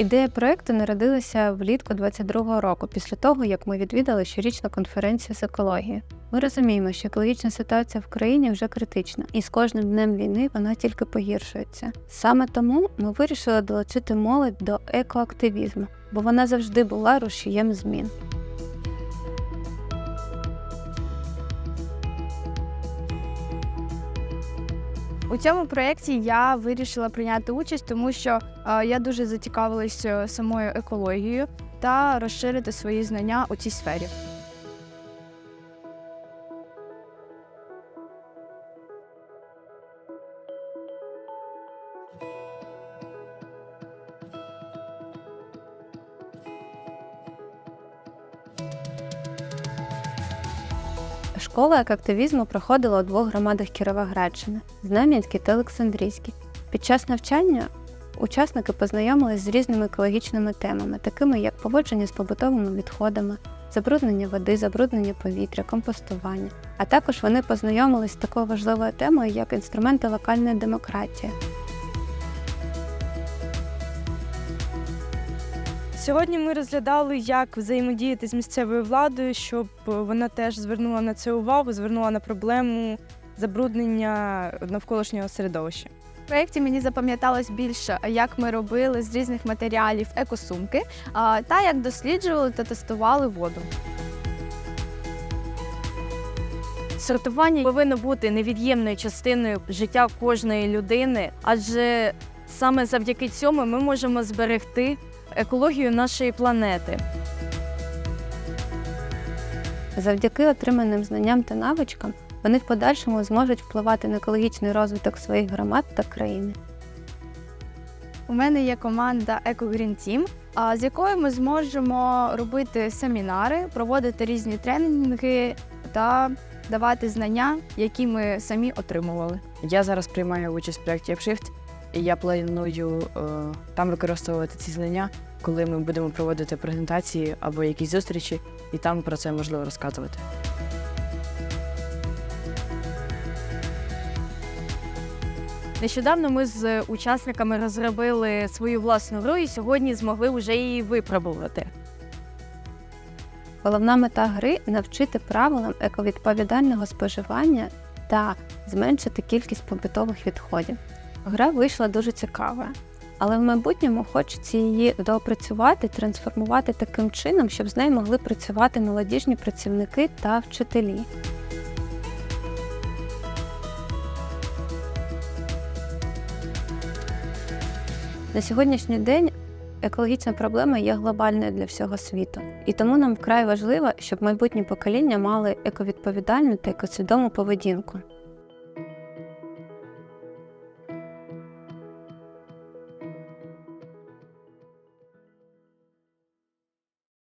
Ідея проекту народилася влітку 22-го року, після того як ми відвідали щорічну конференцію з екології. Ми розуміємо, що екологічна ситуація в країні вже критична, і з кожним днем війни вона тільки погіршується. Саме тому ми вирішили долучити молодь до екоактивізму, бо вона завжди була рушієм змін. У цьому проєкті я вирішила прийняти участь, тому що е, я дуже зацікавилась самою екологією та розширити свої знання у цій сфері. Школа екоактивізму проходила у двох громадах Кіровоградщини Знам'янській та Олександрійській. Під час навчання учасники познайомились з різними екологічними темами, такими як поводження з побутовими відходами, забруднення води, забруднення повітря, компостування. А також вони познайомились з такою важливою темою, як інструменти локальної демократії. Сьогодні ми розглядали, як взаємодіяти з місцевою владою, щоб вона теж звернула на це увагу, звернула на проблему забруднення навколишнього середовища. В проєкті мені запам'яталось більше, як ми робили з різних матеріалів екосумки а, та як досліджували та тестували воду. Сортування повинно бути невід'ємною частиною життя кожної людини, адже саме завдяки цьому ми можемо зберегти екологію нашої планети. Завдяки отриманим знанням та навичкам вони в подальшому зможуть впливати на екологічний розвиток своїх громад та країни. У мене є команда EcoGreen Team, з якою ми зможемо робити семінари, проводити різні тренінги та давати знання, які ми самі отримували. Я зараз приймаю участь в проєкті AppShift, і я планую е, там використовувати ці знання, коли ми будемо проводити презентації або якісь зустрічі, і там про це можливо розказувати. Нещодавно ми з учасниками розробили свою власну гру і сьогодні змогли вже її випробувати. Головна мета гри навчити правилам ековідповідального споживання та зменшити кількість побутових відходів. Гра вийшла дуже цікава, але в майбутньому хочеться її доопрацювати, трансформувати таким чином, щоб з нею могли працювати молодіжні працівники та вчителі. На сьогоднішній день екологічна проблема є глобальною для всього світу, і тому нам вкрай важливо, щоб майбутні покоління мали ековідповідальну та екосвідому поведінку.